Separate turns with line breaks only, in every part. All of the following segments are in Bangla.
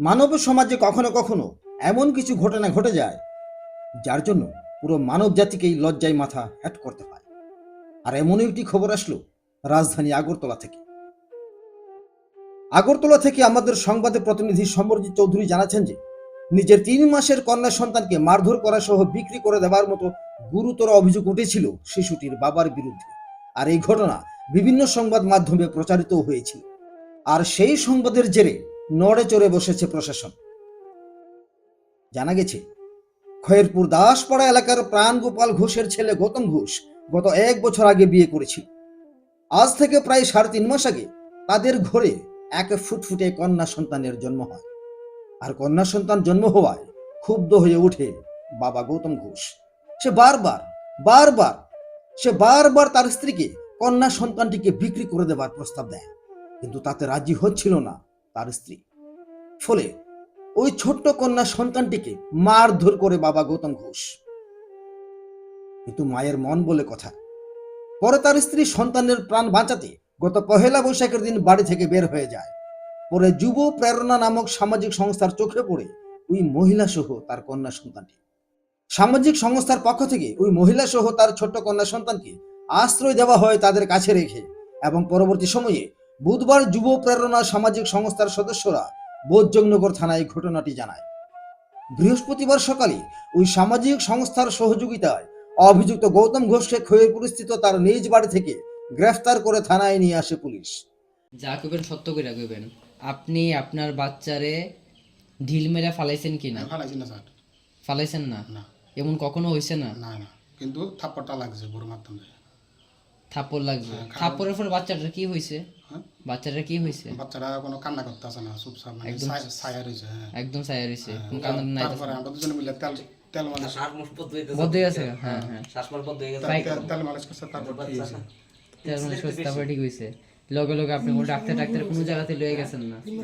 মানব সমাজে কখনো কখনো এমন কিছু ঘটনা ঘটে যায়, যার জন্য পুরো মানব জাতিকেই লজ্জায় মাথা হ্যাট করতে হয়। আর এমনই একটি খবর আসলো রাজধানী আগরতলা থেকে। আগরতলা থেকে আমাদের সংবাদের প্রতিনিধি সমরজিৎ চৌধুরী জানাচ্ছেন যে, নিজের তিন মাসের কন্যা সন্তানকে মারধর করা সহ বিক্রি করে দেওয়ার মতো গুরুতর অভিযোগ উঠেছিল শিশুটির বাবার বিরুদ্ধে। আর এই ঘটনা বিভিন্ন সংবাদ মাধ্যমে প্রচারিত হয়েছিল। আর সেই সংবাদের জেরে নড়ে চড়ে বসেছে প্রশাসন। জানা গেছে, খয়েরপুর দাসপাড়া এলাকার প্রাণ গোপাল ঘোষের ছেলে গৌতম ঘোষ গত এক বছর আগে বিয়ে করেছিল। আজ থেকে প্রায় সাড়ে তিন মাস আগে তাদের ঘরে এক ফুটফুটে কন্যা সন্তানের জন্ম হয়। আর কন্যা সন্তান জন্ম হওয়ায় ক্ষুব্ধ হয়ে ওঠে বাবা গৌতম ঘোষ। সে বারবার বারবার, সে বারবার তার স্ত্রীকে কন্যা সন্তানটিকে বিক্রি করে দেবার প্রস্তাব দেয়। কিন্তু তাতে রাজি হচ্ছিল না। তার স্ত্রী। ফলে ওই ছোট্ট কন্যা সন্তানটিকে মারধর করে বাবা গৌতম ঘোষ। কিন্তু মায়ের মন বলে কথা, পরে তার স্ত্রী সন্তানের প্রাণ বাঁচাতে গত পহেলা বৈশাখের দিন বাড়ি থেকে বের হয়ে যায়। পরে যুব প্রেরণা নামক সামাজিক সংস্থার চোখে পড়ে ওই মহিলা সহ তার কন্যা সন্তানটি। সামাজিক সংস্থার পক্ষ থেকে ওই মহিলা সহ তার ছোট্ট কন্যা সন্তানকে আশ্রয় দেওয়া হয় তাদের কাছে রেখে এবং পরবর্তী সময়ে বুধবার যুব প্রেরণা সামাজিক সংস্থার সদস্যরা বোধজংনগর থানায় ঘটনাটি জানায়। বৃহস্পতিবার সকালে ওই সামাজিক সংস্থার সহযোগিতায় অভিযুক্ত গৌতম ঘোষকে ক্ষয়ে পরিস্থিত তার নিজ বাড়ি থেকে গ্রেফতার করে থানায় নিয়ে আসে পুলিশ।
যা কইবেন সত্য করে কইবেন। আপনি আপনার বাচ্চারে ঢিল মেরে ফালাইছেন কি না?
ফালাইছি না স্যার।
ফালাইছেন না?
না।
এমন কখনো হইছে না?
না না। কিন্তু থাপ্পড়টা লাগছে বড় যে।
থাপ্পড় লাগবে।
হ্যাঁ,
থাপ্পড়ের পর বাচ্চাটার কি হইছে?
হ্যাঁ?
বাচ্চাটার কি হইছে?
বাচ্চারা কোনো কান্না করতেছে না চুপচাপ মানে
একদম-
ছায়া- ছায়া হ্যাঁ।
একদম সায়া রইছে
হ্যাঁ,
কোন কারণ নাই।
তারপরে আমরা দুজনে মিলে তেল তেল মালিশ
বদ্ধ আছে হ্যাঁ হ্যাঁ
তেল- তেল- তেল মালিশ করছে তারপর ঠিক হয়েছে।
তার মানে সুস্থ তারপর ঠিক হইছে। লগে লগে আপনি কোনো ডাক্তার ডাক্তার কোনো জায়গাতে লয়ে গেছেন না?
হয়ে।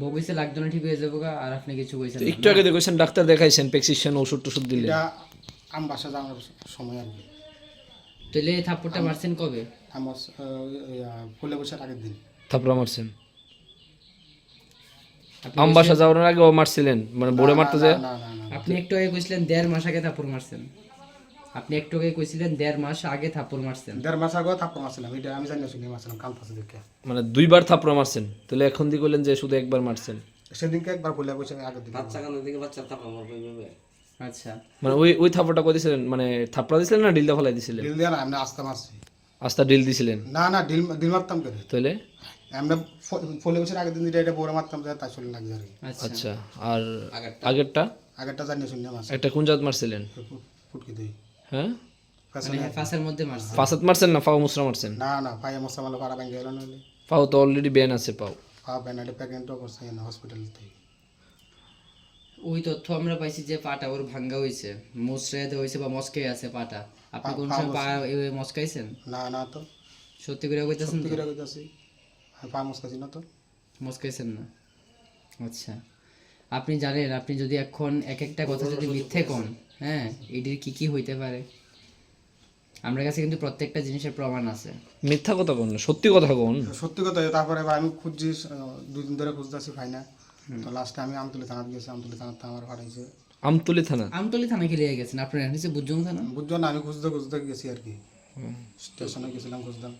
বগিছে লাগতো না ঠিক হয়ে যাব আর আপনি কিছু কইছেন
একটু আগে দেখেছেন ডাক্তার দেখাইছেন প্রেসক্রিপশন ওষুধ টষুধ দিলেন
এটা আম বাসা যাওয়ার সময় আর কি।
তাহলে থাপ্পড়টা মারছেন কবে?
আমার ফুলে বসার আগের দিন।
থাপড়া মারছেন?
আপনি
আম বাসা যাওয়ার আগে ও মারছিলেন? মানে বোড়ে মারতে যায়
আপনি একটু আগে কইছিলেন দেড় মাস আগে থাপ্পড় মারছেন। আপনি একটু আগে কইছিলেন দেড় মাস আগে থাপ্পড় মারছেন।
দেড় মাস আগে থাপ্পড় মারছিলাম। এটা আমি জানি না শুনি মারছিলাম কাল পাশে দেখে।
মানে দুইবার থাপড়া মারছেন? তাহলে এখন দিয়ে করলেন যে শুধু একবার মারছেন?
সেদিনকে একবার ফুলে বসে আগের দিন।
আচ্ছা।
মানে ওই ওই থাপড়টা কই দিছিলেন? মানে থাপড়া দিছিলেন না ডিলটা ফেলাই দিছিলেন?
ডিল দিয়ে না আমি আসতে মারছি।
আস্তা ডিল দিছিলেন?
না না ডিল ডিল মারতাম করে
তাহলে
আমরা ফুলে আগের দিন এটা বড় মারতাম যে তাই চলে লাগছে আর
আচ্ছা।
আচ্ছা আর আগেরটা?
আগেরটা? জানি মারছি।
একটা কোন জাত মারছিলেন?
ফুটকি দিই।
হ্যাঁ?
পেছনে
মানে মধ্যে মারছেন?
ফাসাদ মারছেন না ফাও মুসরা মারছেন?
না না পায়ে মশা মালা পাড়া ভেঙে গেল নইলে
পাও তো অলরেডি ব্যান আছে পাও।
পা প্যানাটে প্যাকেন্টও করছে না হসপিটাল থেকে
ওই তথ্য আমরা পাইছি যে পাটা ওর ভাঙ্গা হইছে মোসরাইতে হইছে বা মস্কে আছে পাটা। আপনি কোন সময় পা মস্কাইছেন?
না না তো।
সত্যি করে কইতাছেন
সত্যি করে কইতাছি। আমি পা মস্কাছি না তো।
মস্কাইছেন না? আচ্ছা। আপনি জানেন আপনি যদি এখন এক একটা কথা যদি মিথ্যে কোন হ্যাঁ এটির কি কি হইতে পারে? আমার কাছে কিন্তু প্রত্যেকটা জিনিসের প্রমাণ আছে।
মিথ্যা কথা কোন সত্যি কথা কোন।
সত্যি কথা তারপরে আমি খুঁজছি আহ, দুই দিন ধরে খুঁজতেছি পাই না। তো লাস্টে আমি আমতুলি থানাত গেছি আমতুলি থানাতে আমার পাঠাইছে
আমতলি থানা?
আমতলি থানা কি লিয়ে গেছেন। আপনার নিচে বুঝুন থানা?
বুঝছ না আমি খুঁজতে খুঁজতে গেছি আর কি। স্টেশনে গেছিলাম খুঁজতাম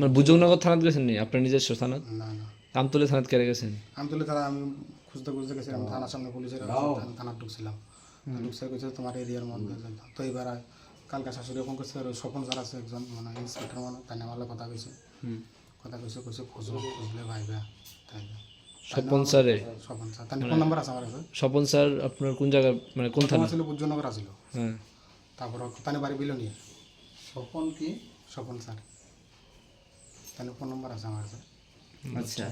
মানে বুজুগনগর থানাত গেছেন নি? আপনার নিজস্ব থানাত
না না।
আমতলি থানাত কেড়ে গেছেন?
আমতুলি থানা আমি খুঁজতে খুঁজতে গেছিলাম থানার সামনে পুলিশের থানা ঢুকছিলাম। ঢুকছে কইছে তোমার এরিয়ার মধ্যে তো এবার কালকে শাশুড়ি ফোন করছে আর স্বপন স্যার আছে একজন মানে ইন্সপেক্টর মানে তাই আমার কথা কইছে।
হুম।
কথা কইছে কইছে খুঁজো খুঁজলে ভাইবা তাই না?
স্বপন স্যারে?
স্বপন স্যার। তাই ফোন নাম্বার আছে আমার কাছে?
স্বপন স্যার আপনার কোন জায়গা মানে কোন থানা?
ছিল বুদ্ধনগর আছিল।
হ্যাঁ।
তারপর তানি বাড়ি বিলনিয়া। স্বপন কি? স্বপন স্যার। তাই ফোন নাম্বার আছে আমার কাছে।
আচ্ছা।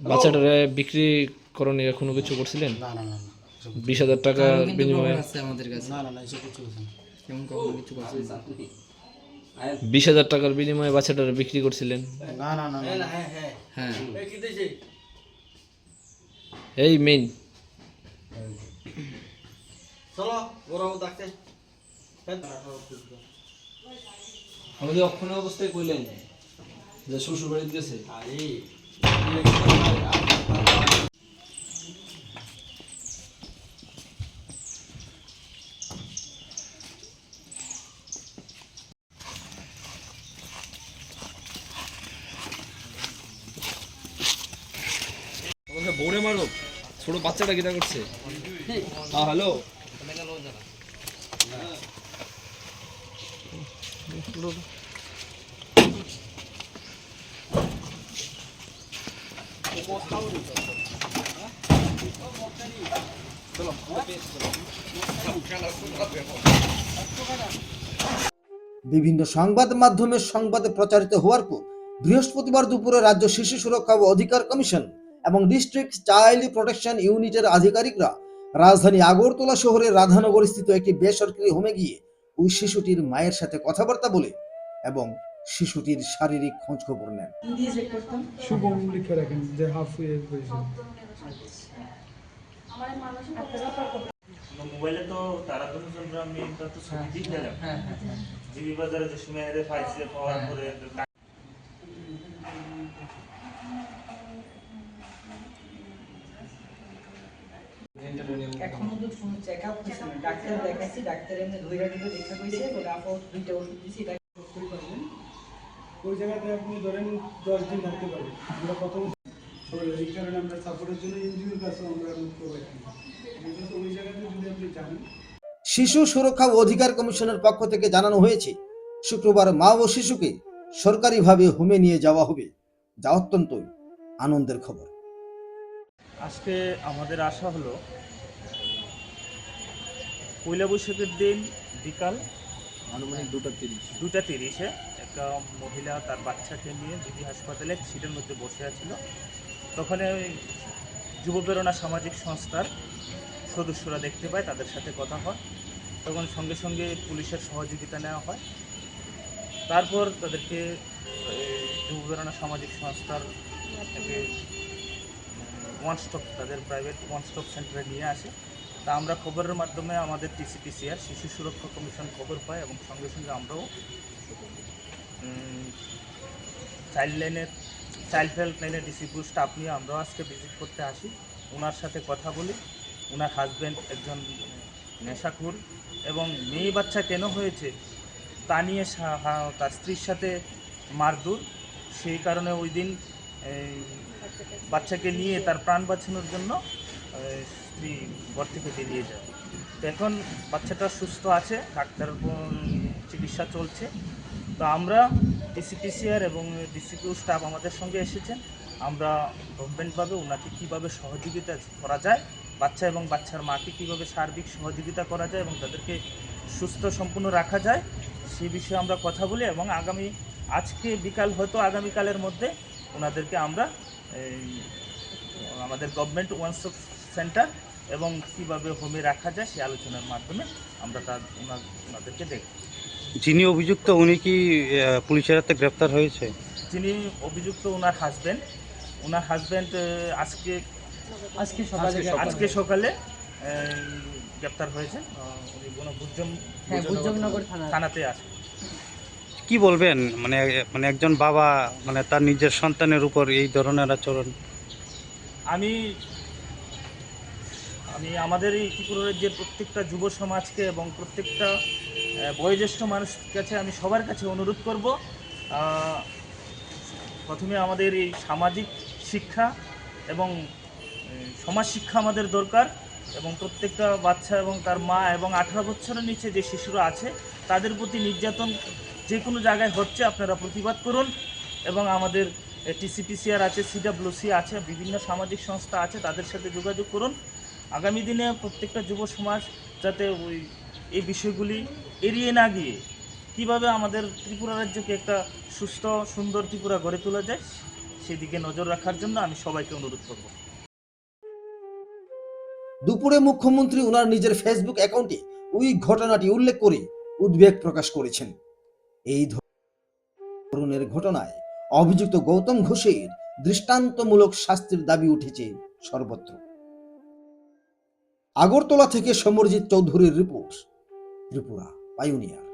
বাচ্চাটারে বিক্রি করণে কোনো কিছু করছিলেন?
না না না
বিশ হাজার টাকা বিনিময়ে?
আছে আমাদের কাছে।
না না না এসব কিছু
কেমন কখনো কিছু করছেন না।
বিশ হাজার টাকার বিনিময়ে বাচ্চাটারে বিক্রি করছিলেন?
না না না না
হ্যাঁ।
এই মেইন আমাদের অক্ষণ অবস্থায় কইলেন
যে শ্বশুর বাড়িতে গেছে বৌড়ে মারো। ছোট বাচ্চাটা কিটা করছে? হ্যাঁ হ্যালো
বিভিন্ন সংবাদ মাধ্যমের সংবাদে প্রচারিত হওয়ার পর বৃহস্পতিবার দুপুরে রাজ্য শিশু সুরক্ষা ও অধিকার কমিশন এবং ডিস্ট্রিক্ট চাইল্ড প্রোটেকশন ইউনিটের আধিকারিকরা রাজধানী আগরতলা শহরের রাধানগর স্থিত একটি বেসরকারি হোমে গিয়ে ওই শিশুটির মায়ের সাথে কথাবার্তা বলে এবং শিশুটির শারীরিক খোঁজ খবর নেন
শুভম লিখে রাখেন যে হাফ হয়ে
মোবাইলে তো তারা তো আমি এটা তো ছবি দিলাম জিবি বাজারে যে সময় পাইছে পাওয়ার পরে
এখনও তো ফোন চেক আপ হয়েছে ডাক্তার দেখাইছি ডাক্তার এমনি ধৈর্য দিতে দেখা কইছে বলে আপা দুইটা ওষুধ দিছি এটা
ওই জায়গাতে আপনি ধরেন দশ দিন থাকতে পারবেন আমরা প্রথম এই কারণে আমরা সাপোর্টের জন্য এনজিওর কাছে আমরা প্রোভাইড করি ওই জায়গাতে যদি আপনি যান
শিশু সুরক্ষা ও অধিকার কমিশনের পক্ষ থেকে জানানো হয়েছে শুক্রবার মা ও শিশুকে সরকারিভাবে হোমে নিয়ে যাওয়া হবে। যা অত্যন্ত আনন্দের খবর।
আজকে আমাদের আশা হলো পয়লা বৈশাখের দিন বিকাল
আনুমানিক দুটা তিরিশ।
দুটা তিরিশে একটা মহিলা তার বাচ্চাকে নিয়ে জিবি হাসপাতালে সিটের মধ্যে বসে আছিল। তখন ওই যুব প্রেরণা সামাজিক সংস্থার সদস্যরা দেখতে পায় তাদের সাথে কথা হয়। তখন সঙ্গে সঙ্গে পুলিশের সহযোগিতা নেওয়া হয়। তারপর তাদেরকে যুব প্রেরণা সামাজিক সংস্থার ওয়ান স্টপ তাদের প্রাইভেট ওয়ান স্টপ সেন্টারে নিয়ে আসে। তা আমরা খবরের মাধ্যমে আমাদের টিসিপিসিআর শিশু সুরক্ষা কমিশন খবর পায় এবং সঙ্গে সঙ্গে আমরাও চাইল্ড লাইনের চাইল্ড হেল্প লাইনের ডিসিপুর স্টাফ নিয়ে আমরাও আজকে ভিজিট করতে আসি। ওনার সাথে কথা বলি। ওনার হাজব্যান্ড একজন নেশাখুর এবং মেয়ে বাচ্চা কেন হয়েছে তা নিয়ে তার স্ত্রীর সাথে মারধর। সেই কারণে ওই দিন বাচ্চাকে নিয়ে তার প্রাণ বাঁচানোর জন্য স্ত্রী ঘর থেকে বেরিয়ে যায়। তো এখন বাচ্চাটা সুস্থ আছে, ডাক্তার চিকিৎসা চলছে। তো আমরা ডিসিপিসিআর এবং ডিসিপিউ স্টাফ আমাদের সঙ্গে এসেছেন। আমরা গভর্নমেন্টভাবে ওনাকে কীভাবে সহযোগিতা করা যায়, বাচ্চা এবং বাচ্চার মাকে কীভাবে সার্বিক সহযোগিতা করা যায় এবং তাদেরকে সুস্থ সম্পূর্ণ রাখা যায় সেই বিষয়ে আমরা কথা বলি এবং আগামী, আজকে বিকাল হয়তো আগামীকালের মধ্যে ওনাদেরকে আমরা এই, আমাদের গভর্নমেন্ট ওয়ান স্টপ সেন্টার এবং কীভাবে হোমে রাখা যায় সে আলোচনার মাধ্যমে আমরা তার ওনার ওনাদেরকে দেখব।
যিনি অভিযুক্ত উনি কি পুলিশের হাতে গ্রেপ্তার হয়েছে?
যিনি অভিযুক্ত ওনার হাজব্যান্ড ওনার হাজব্যান্ড আজকে
আজকে সকালে
আজকে সকালে গ্রেপ্তার হয়েছে। উনি কোনো বুদ্ধম
হ্যাঁ
থানাতে আছে
কি বলবেন? মানে মানে একজন বাবা মানে তার নিজের সন্তানের উপর এই ধরনের আচরণ।
আমি আমি আমাদের এই ত্রিপুরার যে প্রত্যেকটা যুব সমাজকে এবং প্রত্যেকটা বয়োজ্যেষ্ঠ মানুষের কাছে আমি সবার কাছে অনুরোধ করব প্রথমে আমাদের এই সামাজিক শিক্ষা এবং সমাজ শিক্ষা আমাদের দরকার এবং প্রত্যেকটা বাচ্চা এবং তার মা এবং আঠারো বছরের নিচে যে শিশুরা আছে, তাদের প্রতি নির্যাতন যে কোনো জায়গায় হচ্ছে, আপনারা প্রতিবাদ করুন। এবং আমাদের টিসিপিসিআর আছে সিডাব্লিউসি আছে, বিভিন্ন সামাজিক সংস্থা আছে, তাদের সাথে যোগাযোগ করুন। আগামী দিনে প্রত্যেকটা যুব সমাজ যাতে ওই, এই বিষয়গুলি এড়িয়ে না গিয়ে কীভাবে আমাদের ত্রিপুরা রাজ্যকে একটা সুস্থ, সুন্দর ত্রিপুরা গড়ে তোলা যায়, সেদিকে নজর রাখার জন্য আমি সবাইকে অনুরোধ করব।
দুপুরে মুখ্যমন্ত্রী ওনার নিজের ফেসবুক অ্যাকাউন্টে ওই ঘটনাটি উল্লেখ করে উদ্বেগ প্রকাশ করেছেন। এই ধরনের ঘটনায় অভিযুক্ত গৌতম ঘোষের দৃষ্টান্তমূলক শাস্তির দাবি উঠেছে সর্বত্র। আগরতলা থেকে সমরজিৎ চৌধুরীর রিপোর্ট, ত্রিপুরা পাইওনিয়ার